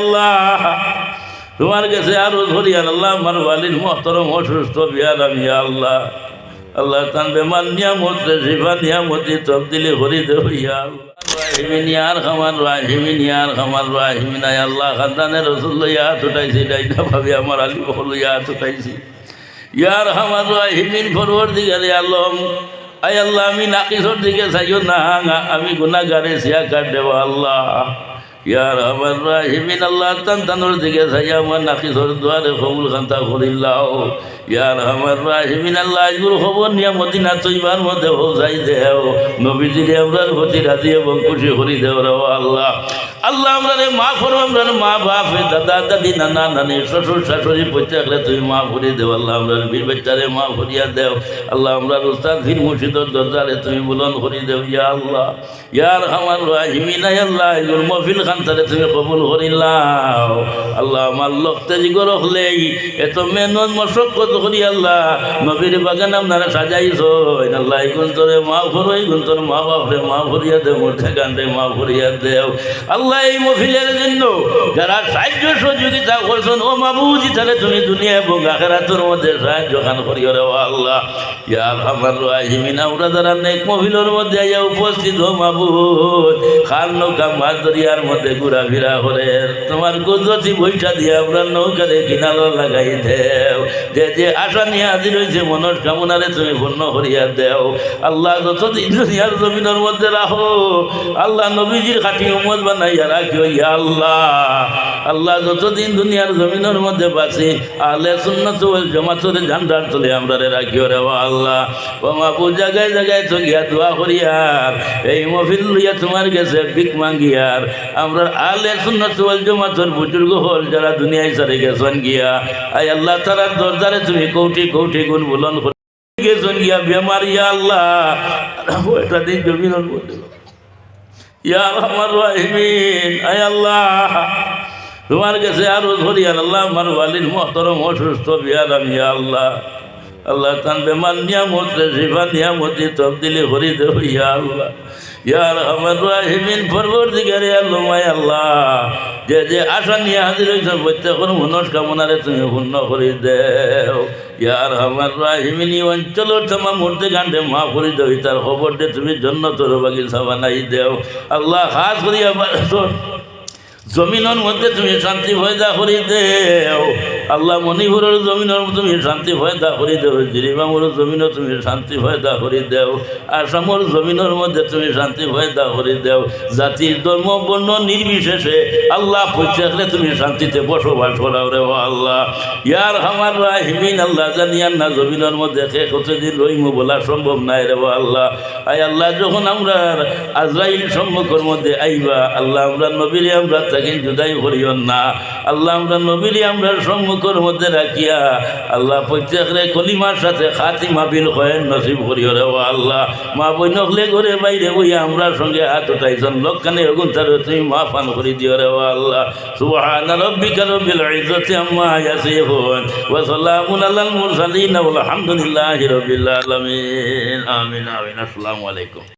আল্লাহ তোমার কাছে আরও ধরিয়ান আল্লাহ আমার ওয়ালির মহতরম, অসুস্থ বিয়ার আমি আল্লাহ। আল্লাহ তান বেমার নিয়ামত শিফা নিয়ামতি তবদিলি হরি দে হইয়া রাহিমিন, ইয়ার খামার, রাহিমিন, ইয়ার খামার, রাহিমিন, আয় আল্লাহ। খানদানের রসুল লইয়া হাত উঠাইছি, ডাইনা ভাবি আমার আলী বহল লইয়া হাত উঠাইছি। ইয়ার খামার, রাহিমিন ফরওয়ার দিকে আলম। আয় আল্লাহ, আমি নাকিসর দিকে চাইও না, আমি গুনাগারে সিয়া কাট দেব, আল্লাহ। আমার আল্লাহ আজগুর পৌঁছাই দেও। দেও আল্লাহ। আল্লাহ আমরা মা আমরা মা দাদা, দাদি, নানা, নানি তুমি মা দেও আল্লাহ। মা দেও। আল্লাহ আমরা মুর্শিদর দরজারে তুমি বুলন করি দেও ইয়া আল্লাহ। ইয়ার আমার রাহিমিনা আল্লাহ এগুলো মফিল খান্তারে তুমি কবুল করিলাও আল্লাহ আমার লক্তে জিগর হলেই এত মেহনত মশক্কত করি আল্লাহ। নবীর বাগান আপনারা সাজাইছ আল্লাহ এই তোরে মা ভরো এই তোর মা বাপরে মা ভরিয়া দেও মোর ঠেকানরে মা ভরিয়া দেও। আল্লাহ, এই মফিলের জন্য যারা সাহায্য সহযোগিতা করছেন, ও মাবুজি, তাহলে তুমি দুনিয়া এবং আখেরাতের মধ্যে সাহায্য খান করিও রে ও আল্লাহ। ইয়ার আমার রাহিমিনা, ওরা যারা নেক মহিলার মধ্যে আইয়া উপস্থিত হো মাবুদ খাল নৌকা মাছ দরিয়ার মধ্যে ঘোরাফেরা করে। তোমার কুদরতি বইটা দিয়ে আমরা নৌকারে কিনারা লাগাই দেও। যে যে আশা নিয়ে হাজির হয়েছে মনস্কামনারে তুমি পূর্ণ করিয়া দেও। আল্লাহ যতদিন দুনিয়ার জমিনের মধ্যে রাখো, আল্লাহ নবীজির খাটি উমত বানাইয়া রাখিও ইয়া আল্লাহ। আল্লাহ যতদিন দুনিয়ার জমিনের মধ্যে বাঁচি আলে সুন্নত ওয়াল জমাতরে ঝান্ডার তুলে আমরা রাখিও রে আল্লাহ। ও মাপু জায়গায় জায়গায় তো গিয়া দোয়া করিয়ার এই মফিল লইয়া তোমার গেছে ভিক মাঙ্গিয়ার আমরা আলে সুন্নত ওয়াল জমাতর বুজুর্গ হল যারা দুনিয়ায় সারে গেছেন গিয়া। আই আল্লাহ তারার দরজারে তুমি কৌটি কৌটি গুণ বুলন গেছেন গিয়া বেমার ইয়া আল্লাহ। এটা দিন জমিনের মধ্যে। ইয়া রাহিমিন, আয় আল্লাহ। তোমার কাছে আরও ধরিয়ান আল্লাহ আমার ওয়ালির মহতরম, অসুস্থ বিয়ার আমি আল্লাহ। আল্লাহ তান বেমার, নিয়ামত শিফা নিয়ামতি তবদিলি হরি দে ইয়া আল্লাহ। ইয়া রহমান রাহিমিন ফরবর দিগারে আল্লাহ, মায় আল্লাহ। যে যে আশা নিয়ে হাজির হয়েছে, প্রত্যেকের মনস্কামনারে তুমি পূর্ণ করে দেও। ইয়ার আমার রাহিমিন, এই অঞ্চলের তোমার মূর্তি গান্ডে মা করে দেও তার খবর দে তুমি জন্য তোর বাগিচা বানাই দেও। আল্লাহ, খাস করিয়া জমিনের মধ্যে তুমি শান্তি ভয়দা করি দেও আল্লাহ মণিপুরের জমিনের তুমি শান্তি ভয়দা করি দেও জিরিবামুর জমিনও তুমি শান্তি ভয়দা করি দেও, আসামর জমিনের মধ্যে তুমি শান্তি ভয়দা করি দেও জাতি ধর্ম বর্ণ নির্বিশেষে আল্লাহ প্রত্যেকলে তুমি শান্তিতে বসবাস করাও রে আল্লাহ। ইয়ার আমার রাহিমিন, আল্লাহ জানিয়ান না, জমিনের মধ্যে খে কতদিন রইম বলা সম্ভব নাই রে আল্লাহ। আই আল্লাহ, যখন আমরা আজরাইল সম্মুখের মধ্যে আইবা, আল্লাহ আমরা নবীরে আমরা তাকে জুদাই করিও না। আল্লাহ আমরা নবীরে আমরা সম্মুখের মধ্যে রাখিয়া আল্লাহ প্রত্যেকরে কলিমার সাথে খাতিমা বিল কয়েন নসিব করিও রে আল্লাহ। মা বই নকলে ঘরে বাইরে বইয়া আমরা সঙ্গে হাত উঠাইছেন। লোকখানে এগুন তার তুমি মা পান করি দিও রে আল্লাহ। সুবহান রব্বিকা রব্বিল ইজ্জতি আম্মা ইয়াসিফুন, ওয়া সালামুন আলাল মুরসালিন ওয়া আলহামদুলিল্লাহি রাব্বিল আমিন আমিন। আসসালামু আলাইকুম।